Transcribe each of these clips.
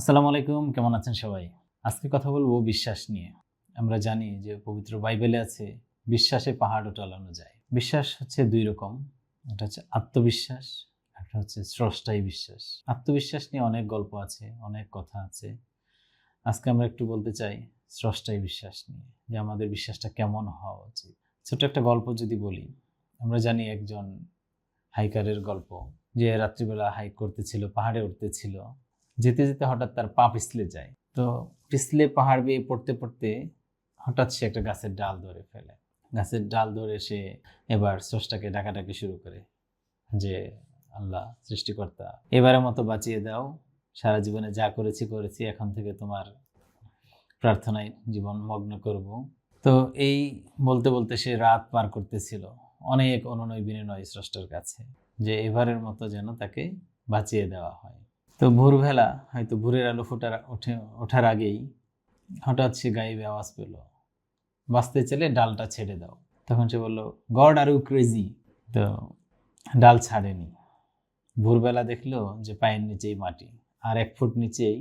আসসালামু আলাইকুম, কেমন আছেন সবাই? আজকে কথা বলব বিশ্বাস নিয়ে। আমরা জানি যে পবিত্র বাইবেলে আছে, বিশ্বাসে পাহাড়ও টলানো যায়। বিশ্বাস হচ্ছে দুই রকম, একটা হচ্ছে আত্মবিশ্বাস, একটা হচ্ছে স্রষ্টাই বিশ্বাস। আত্মবিশ্বাস নিয়ে অনেক গল্প আছে, অনেক কথা আছে। আজকে আমরা একটু বলতে চাই স্রষ্টাই বিশ্বাস নিয়ে, যে আমাদের বিশ্বাসটা কেমন হওয়া উচিত। ছোট একটা গল্প যদি বলি, আমরা জানি একজন হাইকারের গল্প, যে রাত্রিবেলা হাইক করতেছিল, পাহাড়ে উঠতেছিল। যেতে যেতে হঠাৎ তার পা পিছলে যায়। তো পিছলে পাহাড় বেয়ে পড়তে পড়তে হঠাৎ সে একটা গাছের ডাল ধরে ফেলে। গাছের ডাল ধরে সে এবার স্রষ্টাকে ডাকাডাকি শুরু করে যে, আল্লাহ, সৃষ্টিকর্তা, এবারের মতো বাঁচিয়ে দাও। সারা জীবনে যা করেছি করেছি। এখন থেকে তোমার প্রার্থনায় জীবন মগ্ন করব। তো এই বলতে বলতে সে রাত পার করতেছিল অনেক অনুনয় বিনয় স্রষ্টার কাছে যে, এবারের মতো যেন তাকে বাঁচিয়ে দেওয়া হয়। তো ভোরবেলা হয়তো ভোরের আলো ফোটার, ওঠে, ওঠার আগেই হঠাৎ সে গাইবে আওয়াজ পেল। বাঁচতে চলে ডালটা ছেড়ে দাও। তখন সে বলল, গড, আর ক্রেজি? তো ডাল ছাড়েনি। ভোরবেলা দেখল যে পায়ের নিচেই মাটি, আর এক ফুট নিচেই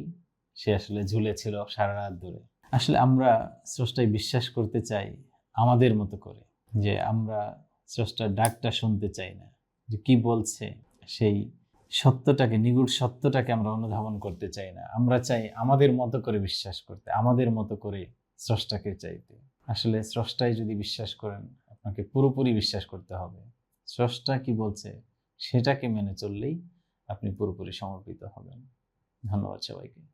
সে আসলে ঝুলেছিল সারা রাত ধরে। আসলে আমরা স্রষ্টায় বিশ্বাস করতে চাই আমাদের মতো করে, যে আমরা স্রষ্টার ডাকটা শুনতে চাই না, যে কি বলছে সেই সত্যটাকে, নিগুড় সত্যটাকে আমরা অনুধাবন করতে চাই না। আমরা চাই আমাদের মতো করে বিশ্বাস করতে, আমাদের মতো করে স্রষ্টাকে চাইতে। আসলে স্রষ্টায় যদি বিশ্বাস করেন, আপনাকে পুরোপুরি বিশ্বাস করতে হবে। স্রষ্টা কি বলছে, সেটাকে মেনে চললেই আপনি পুরোপুরি সমর্পিত হবেন। ধন্যবাদ সবাইকে।